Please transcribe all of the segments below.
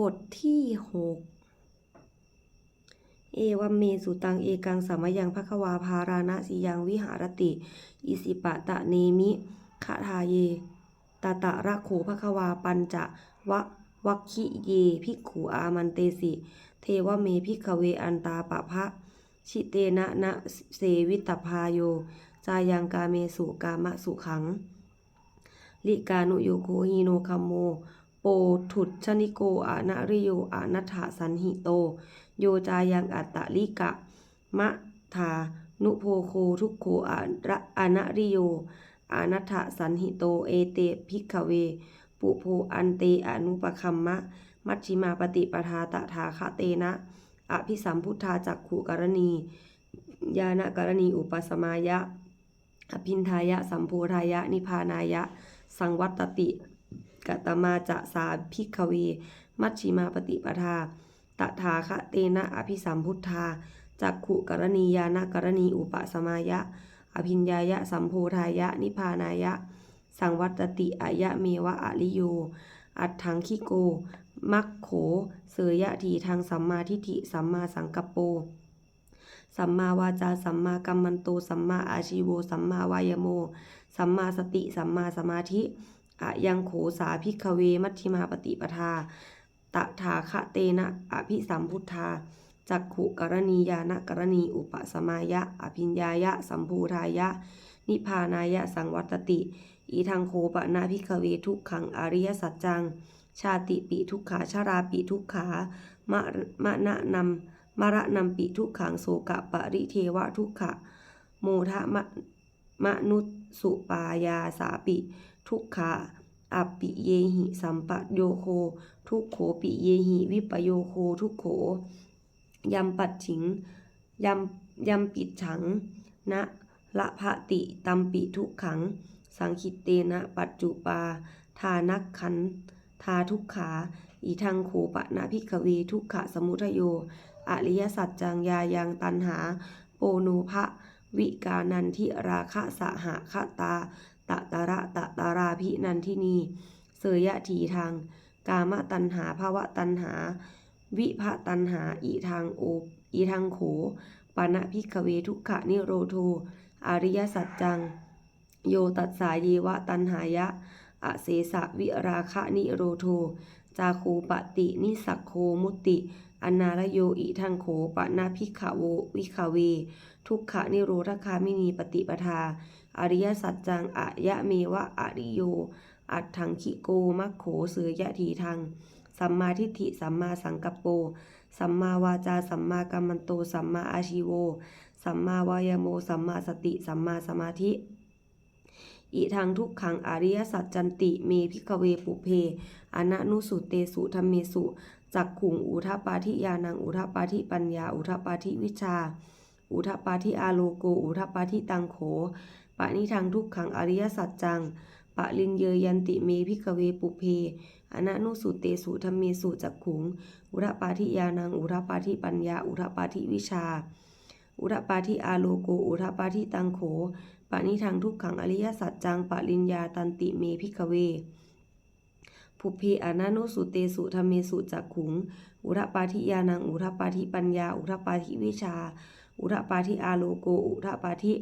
บทที่หกเอวัมเมสุตังเอกังสมยังภควาภาราณสียังวิหารติ อิสิปะตะเนมิคาทาเยตตะระโขภควาปัญจะวะวัคคิเยภิกขุอามันเตสิ เทวเมภิกเวอันตาปะพะ ชิเตนะนะเสวิตพาโย จายังกาเมสุกามะสุขัง ลิกานุโยโคฮิโนคัมโม โปถุดชนิโกอานะริโยอานัฏฐสันหิโต โยจายังอัตตลิกะ มะทานุโพโคทุกโคอาระอานะริโยอานัฏฐสันหิโต เอเตภิกเว ปุโพอันเตอนุปคัมมะ มัชชิมาปฏิปทาตถาคเตนะ อภิสัมพุทธาจักขุกรณี ญาณกรณีอุปสมายะ อภินทายะสัมโพธายะ นิพพานายะ สังวัตติ กตมาจะสาภิกขเว มัชชิมาปฏิปทาตถาคะเตนะอภิสัมพุทธาจักขุกรณียานกรณีอุปสมายะ อภิญญายะสัมโพธายะ นิพานายะ สังวัตติอายะเมวะอริโย อัตถังคิโก มัคโข เสยยะทีทางสัมมาทิฏฐิสัมมาสังกัปโป สัมมาวาจาสัมมากัมมันโต สัมมาอาชีโว สัมมาวายโม สัมมาสติ สัมมาสมาธิ อะยังโขสาภิกเว มัชฌิมาปฏิปทา ตถาคะเตนะอภิสัมพุทธา จักขุกรณียานกรณีอุปสมายะ อภิญญายะ สัมภูทายะ นิพานายะ สังวัตติ อีทังโคปะนาภิกเวทุกขังอริยสัจจัง ชาติปิทุกขาชาราปิทุกขามะมะนะนำมะระนำปิทุกขังโสกะปริเทวะทุกขะ โมทะมะมะนุสุปายาสาปิ ทุกขาอัปปิเยหิสัมปะโยโค ทุกโขปิเยหิวิปโยโคทุกโขยำปัดฉิงยำยำปิดฉังนะละภะติตัมปิทุกขัง สังคิตเตนะปัจจุปา ทานักขันทาทุกขา อีทังโขปะนะพิกเวทุกขะสมุทโย อริยสัจจังยายังตันหา โปโนภะวิกานันทิราคะสหะคะตา ตะตะระตะตาราพินันทินี เสยยะทีทาง กามตันหาภาวะตันหา วิภะตันหา อีทางโออีทางโขปานะพิกขเวทุกขะนิโรโท อริยสัจจัง โยตัสสาเยวะตันหายะ อเสสะวิราคะนิโรโท จาโคปตินิสักโคมุติอนาลโยอิทังโขปะนาพิกขโววิขเว ทุกขะนิโรธคามินีปฏิปทา อริยสัจจังอะยะเมวะอริโย อัตถังคิโกมัคโขเสยยะทีทังสัมมาทิฏฐิสัมมาสังกัปโป สัมมาวาจา สัมมากัมมันโต สัมมาอาชีโว สัมมาวายโม สัมมาสติ สัมมาสมาธิ อิทังทุกขังอริยสัจจันติเมพิกเวปุเพ อนะนุสุเตสุธรรมเมสุ จักขุงอุทปาทิยานังอุทปาทิปัญญา อุทปาทิวิชา อุทปาทิอาโลโก อุทปาทิตังโขะนิทังทุกขังอริยสัจจัง ปะลินเยยันติเมพิกเวปุเพ อนะนุสุเตสุธรรมเมสุจักขุง อุทปาทิยานัง อุทปาทิปัญญา อุทปาทิวิชา อุทปาทิอาโลโก อุทปาทิตังโข ปะนิทังทุกขังอริยสัจจัง ปะลินยาตันติเมพิกเวภุเพอนานุสุเตสุธรรมเมสุจักขุง อุทปาทิยานัง อุทปาทิปัญญา อุทปาทิวิชา อุทปาทิอาโลโก อุทปาทิ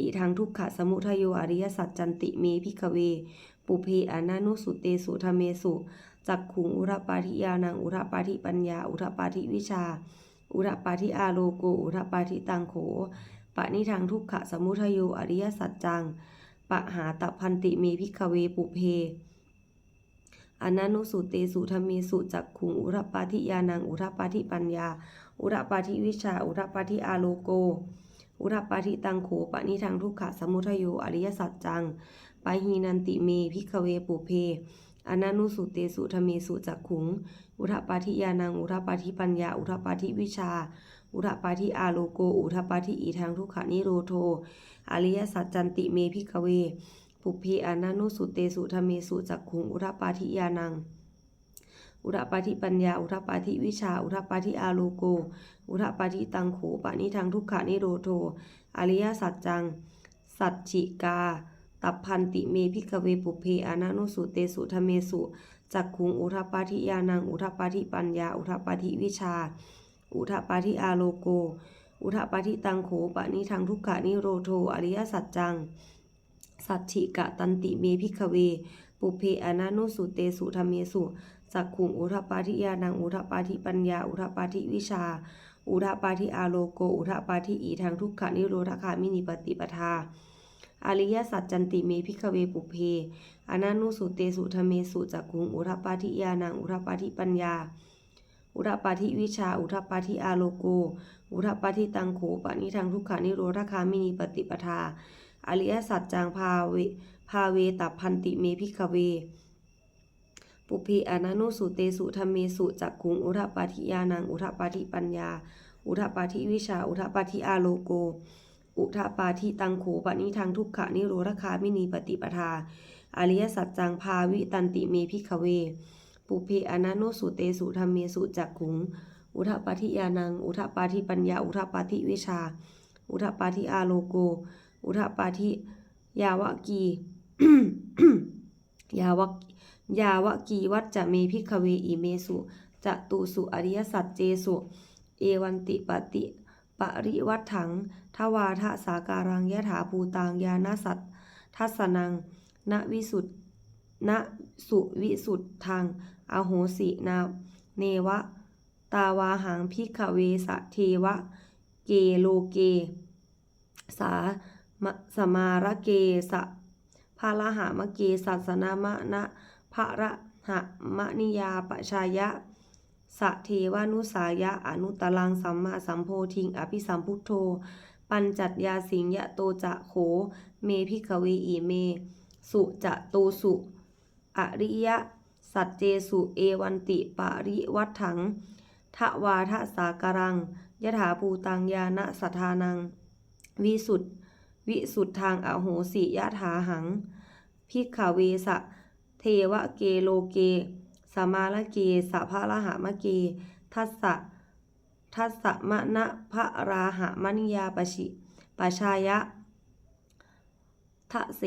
อิทังทุกขะสมุทโยอริยสัจจันติเมพิกเว ปุเพอนานุสุเตสุธเมสุจักขุงอุทปาทิยานังอุทปาทิปัญญา อุทปาทิวิชา อุทปาทิอาโลโกอุทปาทิตังโขปะนิทังทุกขะสมุทโยอริยสัจจังปะหาตพันติเมพิกเวปุเพอนันุสุเตสุธรรมเมสุจักขุงอุรปาทิยานังอุรปาทิปัญญา อุรปาทิวิชา อุรปาทิอาโลโก อุรปาทิตังโขปะนิทังทุกขะสมุทโยอริยสัจจังปาหีนันติเมพิกเวปุเพอนันุสุเตสุธเมสุจักขุง อุรปาทิยานัง อุรปาทิปัญญา อุรปาทิวิชา อุรปาทิอาโลโก อุรปาทิอีทางทุกขะนิโรโท อริยสัจจันติเมพิกเว ปุเพอนานุสุเตสุธเมสุจักขุง อุรปาทิยานัง อุรปาทิปัญญา อุรปาทิวิชา อุรปาทิอาโลโก อุรปาทิตังโขปะนิทังทุกขานิโรโท อริยสัจจัง สัจฉิกา ตัพพันติเมพิกเวปุเพอนานุสุเตสุธเมสุ จักขุง อุทปปาทิยานัง อุทปปาทิปัญญา อุทปปาทิวิชา อุทปปาทิอาโลโก อุทปปาทิตังโขปะนิทังทุกขานิโรโท อริยสัจจัง สัจฉิกะตันติเมพิกเวปุเพอนานุสุเตสุธเมสุ จักขุงอุทปาทิยานังอุทปาทิปัญญา อุทปาทิวิชา อุทปาทิอาโลโก อุทปาทิอีทางทุกขานิโรธคามินิปติปทา อริยสัจจันติเมพิกเวปุเพอนานุสุเตสุธเมสุจักขุงอุทปาทิยานังอุทปาทิปัญญา อุทปาทิวิชา อุทปาทิอาโลโก อุทปาทิตังโขปะนิทังทุกขานิโรธคามินิปติปทา อริยสัจจังพาเวพาเวตับพันติเมพิกเว ปุเพอนานุสุเตสุธรรมเมสุจักขุงอุทปปาทิยานังอุทปปาทิปัญญา อุทปปาทิวิชา อุทปปาทิอาโลโก อุทปาทิตังโขปะนิทังทุกขะนิโรธคามินีปฏิปทา อริยสัจจังพาวิตันติเมพิกเว ปุเพอนานุสุเตสุธรรมเมสุจักขุง อุทปาทิยานัง อุทปาทิปัญญา อุทปาทิวิชา อุทปาทิอาโลโก อุทปาทิยาวกี ยาวก ยาวกีวัจจะเมพิกเวอิเมสุจะตูสุอริยสัจเจสุ เอวันติปติปริวัตถัง ทวาทะสาการังยะถาภูตังยานาสัตทัสนัง ณวิสุทณสุวิสุทธัง อโหสินาเนวะ ตาวาหังพิกเวสะเทวะ เกโลเก สามะสมาระเกสะภาลหามะเกสัสนามะนะ ภะระหะมะนิยาปชายะสะเทวานุสายะอนุตลังสัมมาสัมโพธิง อภิสัมพุทโธ ปัญจัตยาสิงยะโตจะโข เมพิกเวอีเม สุจะโตสุอริยะ สัจเจสุเอวันติปาริวัฏถังทวาทะสาการังยถาภูตังยานะสัทานัง วิสุทธวิสุทธทางอโหสิยะถาหัง พิกขเวสะ เทวะเกโลเกสมาละเกสะพระหามเก ทัสสะทัสสะมะนะพระราหะมณิยาปชิปชายะทะเส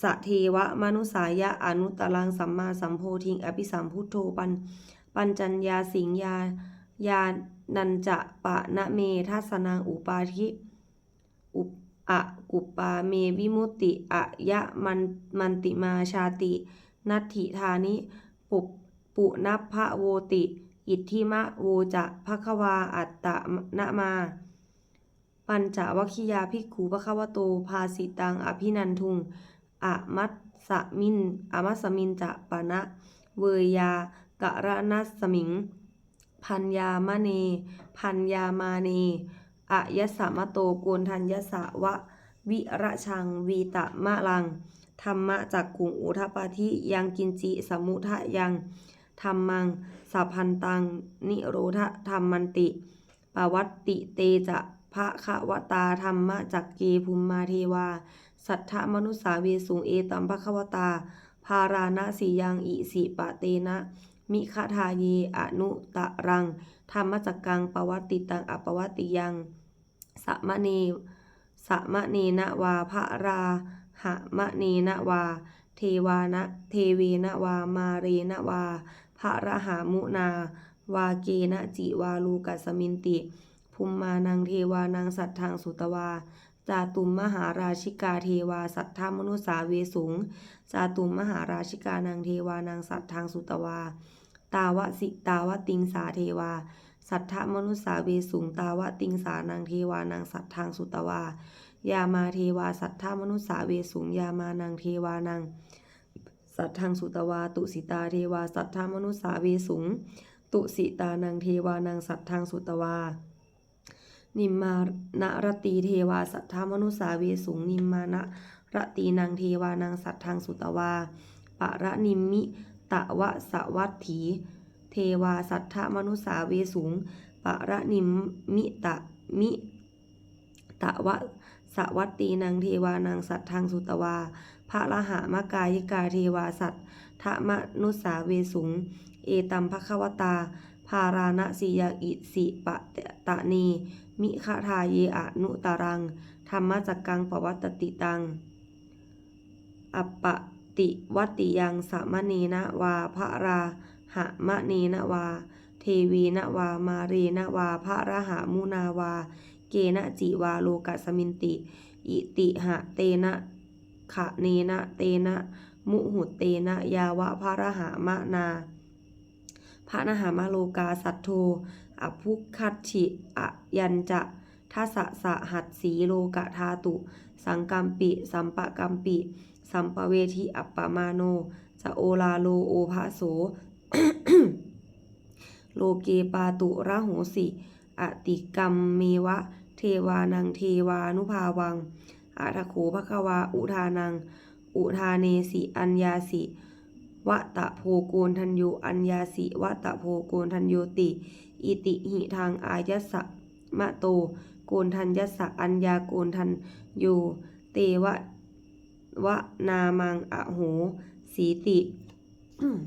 สะเทวะมนุสายะอนุตตรังสัมมาสัมโพธิงอภิสัมพุทโธปัน ปัญจัญญาสิงยายานันจะปะนะเมทัสนังอุปาทิอุปอะกุปาเมวิมุตติอะยะมันมันติมาชาติ นัตถิธานิ ปุปปุนัพะโวติ อิทธิมะโวจะภควาอัตตะนะมา ปัญจวัคคียาภิกขุปะคะวะโต ภาสิตัง อภินันทุงอะมัสสมินอะมัสสมินจะปะนะ เวยากะระนัสสมิง พันยามะเน พันยามาเนอะยะสะมะโตโกนทัญญสะวะ วิระชังวีตะมะลัง ธรรมะจักขุงอุทปาทิยังกินจิสมุทะยังธรรมังสัพพันตัง นิโรธธรรมันติปวัตติเตจะภะคะวตาธรรมะจักเกภุมมาเทวา สัทธมนุสาเวสุงเอตัมภคะวตาภาราณสียังอิสิปะเตนะ มิคทาเยอนุตะรัง ธรรมจักกังปวัตติตังอปวัตติยังสะมะเนสะมะเนนะวาภรา หะมะเนนวา เทวานะเทเวนวา มาเรนวาภระรหามุนา วาเกนะจิวาลูกัสมินติภูมมานังเทวานังสัตทังสุตวาจาตุมมหาราชิกาเทวาสัทธามนุสาเวสุงจาตุมมหาราชิกานังเทวานังสัตทังสุตวา ตาวะสิตาวะติงสาเทวา สัทธมนุสาเวสุงตาวะติงสานังเทวานังสัตทธังสุตวา ยามาเทวาสัทธามนุษสาเวสุงยามานังเทวานัง สัทธังสุตวาตุสิตาเทวาสัทธามนุษสาเวสุงตุสิตานังเทวานังสัทธังสุตวา นิมมานรตีเทวาสัทธามนุษสาเวสุงนิมมานรตีนังเทวานังสัทธังสุตวาปะระนิมิตะวะสวัตถี เทวาสัทธมนุษสาเวสุงปะระนิมมิตะมิ ตะวะสวัตตีนังเทวานังสัตทธังสุตวา พระละหามกายิกาเทวาสัทธมนุสาเวสุง เอตัมภควตาภาราณสียาอิสิปะตะเนมิคทาเยอนุตารัง ธรรมจักกังปวัตติตัง อัปปติวัติยังสามเณนะวาพระราหะมะเนนะวา เทวีนะวา มาเรนะวา พระระหะมุนาวา เกนะจิวาโลกัสมินติ อิติหะเตนะขะเนนะเตนะ มุหุเตนะยาวะพระรหามะนา พระนหามโลกาสัตโธอภุคัตฉิอยันจะทัสสะสะหัดสีโลกะธาตุ สังกัมปิ สัมปะกัมปิ สัมปเวทิอัปปมาโนจะโอลาโลโอภาโส โลเกปาตุระโหสิ อติกรรมเมวะ เทวานังเทวานุภาวังอาทโขภควา อุทานัง อุทาเนสิ อัญญาสิวะตะโพโกนทันโยอัญญาสิวะตะโพโกนทันโยติ อิติหิทางอายัสสะมะโต โกนทันยัสสะอัญญาโกนทันโยเตวะวะนามังอะโหสีติ